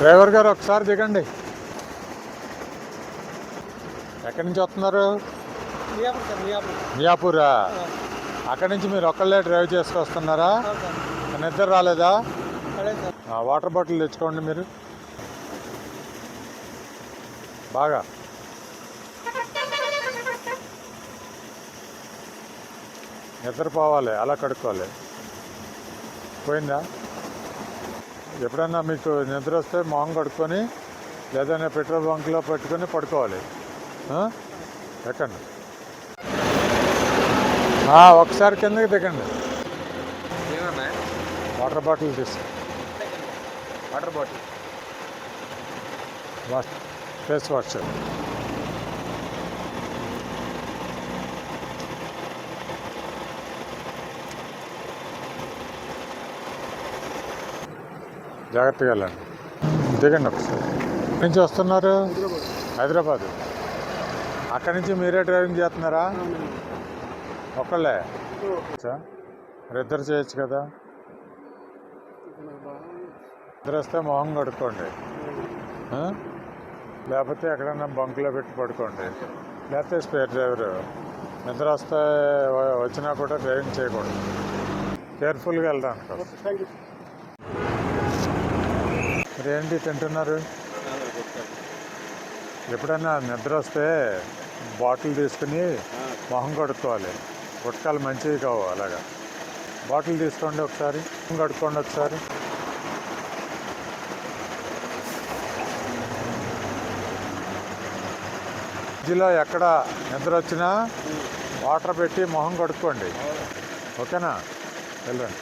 Driver గారు ఒకసారి దిగండి. ఎక్కడి నుంచి వస్తున్నారు? మియాపూరా. అక్కడి నుంచి మీరు ఒక్కళ్ళే డ్రైవ్ చేసుకొస్తున్నారా? నిద్ర రాలేదా? వాటర్ బాటిల్ తెచ్చుకోండి మీరు. బాగా. నిద్రపోవాలి అలా కడుక్కోవాలి. పోయిందా? ఎప్పుడన్నా మీకు నిద్ర వస్తే మొహం కడుక్కొని లేదన్నా పెట్రోల్ బంక్లో పెట్టుకొని పడుకోవాలి? ఎక్కండి. ఒకసారి కిందకి దిగండి. వాటర్ బాటిల్ తీసి. Water bottle. Wash face wash. జాగ్రత్తగా వెళ్ళండి దిగండి ఒకసారి. నుంచి వస్తున్నారు? హైదరాబాద్. అక్కడి నుంచి మీరే డ్రైవింగ్ చేస్తున్నారా? ఒక్కళ్ళే? చా? మరి ఇద్దరు చేయొచ్చు కదా? ఇద్దరు వస్తే మొహం కడుక్కోండి? లేకపోతే ఎక్కడన్నా బంకులో పెట్టి పడుకోండి. లేకపోతే స్పేర్ డ్రైవర్. నిద్ర వస్తే వచ్చినా కూడా డ్రైవింగ్ చేయకూడదు. కేర్ఫుల్గా యూ మరి ఏంటి తింటున్నారు? ఎప్పుడైనా నిద్ర వస్తే బాటిల్ తీసుకుని మొహం కడుక్కోవాలి. గుట్కాలు మంచివి కావు అలాగా. బాటిల్ తీసుకోండి ఒకసారి మొహం కడుక్కోండి ఒకసారి. ఇదిలో ఎక్కడ నిద్ర వచ్చినా వాటర్ పెట్టి మొహం కడుక్కోండి. ఓకేనా? వెళ్ళండి.